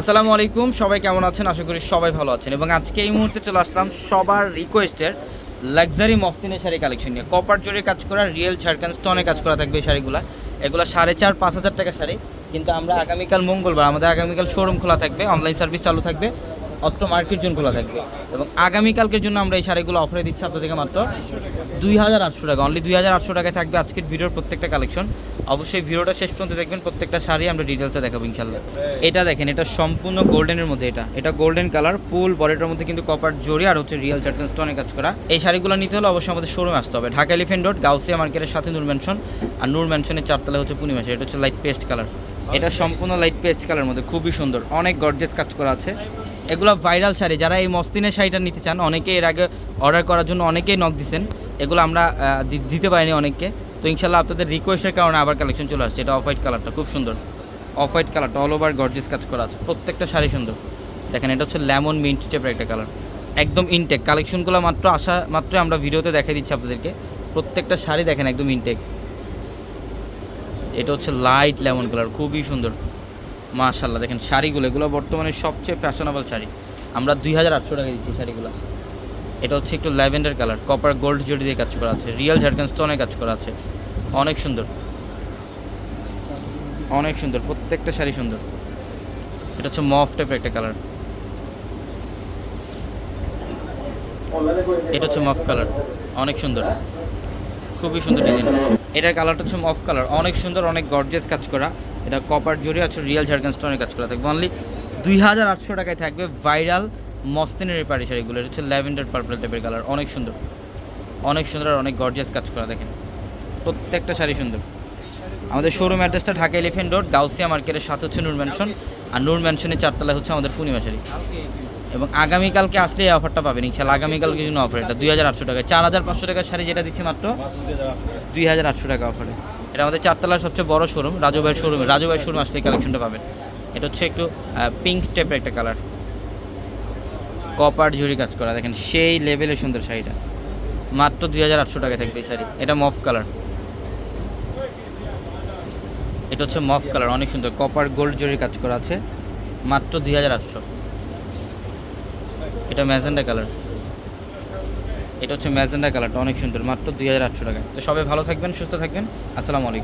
আসসালামু আলাইকুম, সবাই কেমন আছেন? আশা করি সবাই ভালো আছেন। এবং আজকে এই মুহূর্তে চলে আসলাম সবার রিকোয়েস্টের লাক্সারি মস্তিনের শাড়ি কালেকশন নিয়ে। কপার জোরে কাজ করা রিয়েল ঝাড়খান স্টোনে কাজ করা থাকবে এই শাড়িগুলো। এগুলো সাড়ে চার, পাঁচ হাজার টাকা শাড়ি। কিন্তু আমরা আগামীকাল মঙ্গলবার, আমাদের আগামীকাল শোরুম খোলা থাকবে অনলাইন সার্ভিস চালু থাকবে। অত্র মার্কেট জোন খোলা থাকবে। এবং আগামীকালকের জন্য আমরা এই শাড়িগুলো অফারে দিচ্ছি আপনাদেরকে মাত্র দুই হাজার আটশো টাকা। অনলি দুই হাজার আটশো টাকায় থাকবে আজকের ভিডিওর প্রত্যেকটা কালেকশন অবশ্যই ভিডিওটা শেষ পর্যন্ত দেখবেন, প্রত্যেকটা শাড়ি আমরা ডিটেলসে দেখাবো ইনশাল্লাহ এটা দেখেন, এটা সম্পূর্ণ গোল্ডেনের মধ্যে এটা। এটা গোল্ডেন কালার ফুল বডিটার মধ্যে কিন্তু কপার জড়ি আর হচ্ছে রিয়েল চার্টন স্টোনে কাজ করা। এই শাড়িগুলো নিতে হলে অবশ্যই আমাদের শোরুমে আসতে হবে। ঢাকা এলিফেন্ট রোড গাউসিয়া মার্কেটের সাথে নূর ম্যানশন আর নূর ম্যানশনের চারতলা হচ্ছে পূর্ণিমা এটা হচ্ছে লাইট পেস্ট কালার এটা সম্পূর্ণ লাইট পেস্ট কালার মধ্যে, খুবই সুন্দর। অনেক গর্জেস কাজ করা আছে। এগুলো ভাইরাল শাড়ি। যারা এই মস্তিনের শাড়িটা নিতে চান, অনেকে এর আগে অর্ডার করার জন্য অনেকেই নক দিছেন। এগুলো আমরা দিতে পারিনি অনেককে। তো ইনশাল্লাহ আপনাদের রিকোয়েস্টের কারণে আবার কালেকশন চলে আসছে। এটা অফ হোয়াইট কালারটা খুব সুন্দর। অফ হোয়াইট কালারটা অল ওভার গর্জেস কাজ করা আছে। প্রত্যেকটা শাড়ি সুন্দর। দেখেন, এটা হচ্ছে লেমন মিন্ট টাইপের একটা কালার একদম ইনটেক কালেকশনগুলো মাত্র আসা, মাত্রই আমরা ভিডিওতে দেখাই দিচ্ছি আপনাদেরকে। প্রত্যেকটা শাড়ি দেখেন একদম ইনটেক এটা হচ্ছে লাইট লেমন কালার খুবই সুন্দর। মাশাল্লাহ দেখেন শাড়িগুলো, এগুলো বর্তমানে সবচেয়ে ফ্যাশনেবল শাড়ি। আমরা দুই হাজার আটশো টাকা দিচ্ছি শাড়িগুলো। এটা হচ্ছে একটু lavender colour copper gold zari দিয়ে কাজ করা আছে রিয়েল ঝাড়খান স্টোনে কাজ করা আছে। অনেক সুন্দর। অনেক সুন্দর, প্রত্যেকটা শাড়ি সুন্দর। এটা হচ্ছে মফ টাইপের একটা কালার। এটা হচ্ছে মফ কালার, অনেক সুন্দর। খুবই সুন্দর ডিজাইন। এটার কালারটা হচ্ছে মফ কালার, অনেক সুন্দর, অনেক গর্জেস কাজ করা। এটা কপার জড়ি আছে রিয়েল ঝাড়খান স্টোনের কাজ করা থাকবে অনলি দুই হাজার আটশো টাকায় থাকবে ভাইরাল মস্তিনের পাড়ি শাড়িগুলো এটা হচ্ছে ল্যাভেন্ডার পার্পল টাইপের কালার অনেক সুন্দর। অনেক সুন্দর আর অনেক গর্জিয়াস কাজ করা, দেখেন। প্রত্যেকটা শাড়ি সুন্দর। আমাদের শোরুম অ্যাড্রেসটা ঢাকা এলিফেন্ট রোড গাউসিয়া মার্কেটের সাথে হচ্ছে নূর ম্যানশন আর নূর ম্যানশনের চারতলায় হচ্ছে আমাদের পূর্ণিমা শাড়ি। এবং আগামীকালকে আসলে এই অফারটা পাবেন ইনশাল্লাহ আগামীকালকে জন্য অফার এটা। দুই হাজার আটশো টাকা চার হাজার পাঁচশো টাকার শাড়ি যেটা দিচ্ছি মাত্র, দুই হাজার আটশো টাকা অফারে এটা আমাদের চারতলার সবচেয়ে বড় শোরুম রাজু শোরুমে ভাইয়ের শোরুম আসলে কালেকশনটা পাবেন। এটা হচ্ছে একটু পিঙ্ক টাইপের একটা কালার কপার জুড়ি কাজ করা। দেখেন, সেই লেভেলের সুন্দর শাড়িটা। মাত্র দুই হাজার আটশো টাকা থাকবে এই শাড়ি। এটা মফ কালার এটা হচ্ছে মফ কালার অনেক সুন্দর। কপার গোল্ড জরির কাজ করা আছে। মাত্র দুই হাজার আটশো। এটা ম্যাজেন্ডা কালার এটা হচ্ছে ম্যাজেন্ডা কালারটা, অনেক সুন্দর, মাত্র দুই হাজার আটশো টাকা তো সবাই ভালো থাকবেন, সুস্থ থাকবেন। আসসালামু আলাইকুম।